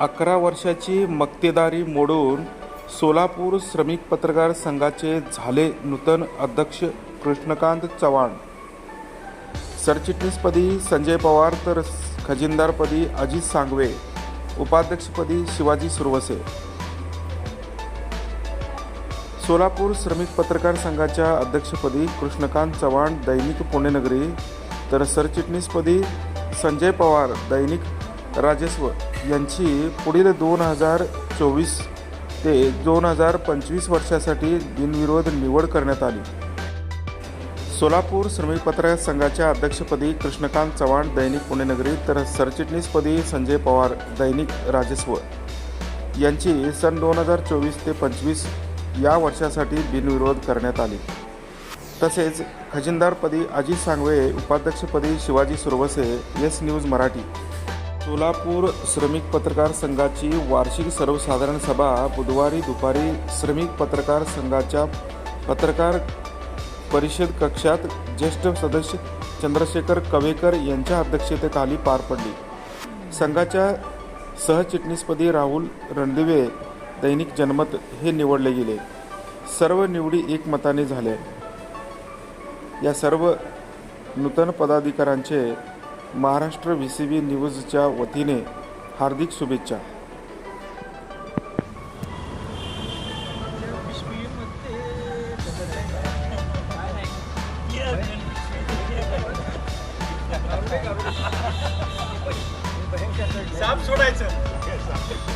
अकरा वर्षाची मक्तेदारी मोडून सोलापूर श्रमिक पत्रकार संघाचे झाले नूतन अध्यक्ष कृष्णकांत चव्हाण. सरचिटणीसपदी संजय पवार तर खजिनदारपदी अजित सांगवे उपाध्यक्षपदी शिवाजी सुरवसे. सोलापूर श्रमिक पत्रकार संघाच्या अध्यक्षपदी कृष्णकांत चव्हाण दैनिक पुणेनगरी तर सरचिटणीसपदी संजय पवार दैनिक राजस्व यांची पुढील दोन हजार चोवीस ते दोन हजार पंचवीस वर्षासाठी बिनविरोध निवड करण्यात आली. सोलापूर श्रमिक पत्रकार संघाच्या अध्यक्षपदी कृष्णकांत चव्हाण दैनिक पुणेनगरी तर सरचिटणीसपदी संजय पवार दैनिक राजस्व यांची सन दोन हजार चोवीस ते पंचवीस या वर्षासाठी बिनविरोध करण्यात आली. तसेच खजिनदारपदी अजित सांगवे उपाध्यक्षपदी शिवाजी सुरवसे एस न्यूज मराठी सोलापूर श्रमिक पत्रकार संघाची वार्षिक सर्वसाधारण सभा बुधवारी दुपारी श्रमिक पत्रकार संघाच्या पत्रकार परिषद कक्षात ज्येष्ठ सदस्य चंद्रशेखर कवेकर यांच्या अध्यक्षतेखाली पार पडली. संघाच्या सहचिटणीसपदी राहुल रणदिवे दैनिक जनमत हे निवडले गेले. सर्व निवडी एकमताने झाल्या. या सर्व नूतन पदाधिकाऱ्यांचे महाराष्ट्र व्ही सी बी न्यूजच्या वतीने हार्दिक शुभेच्छा. साप सोडायचं.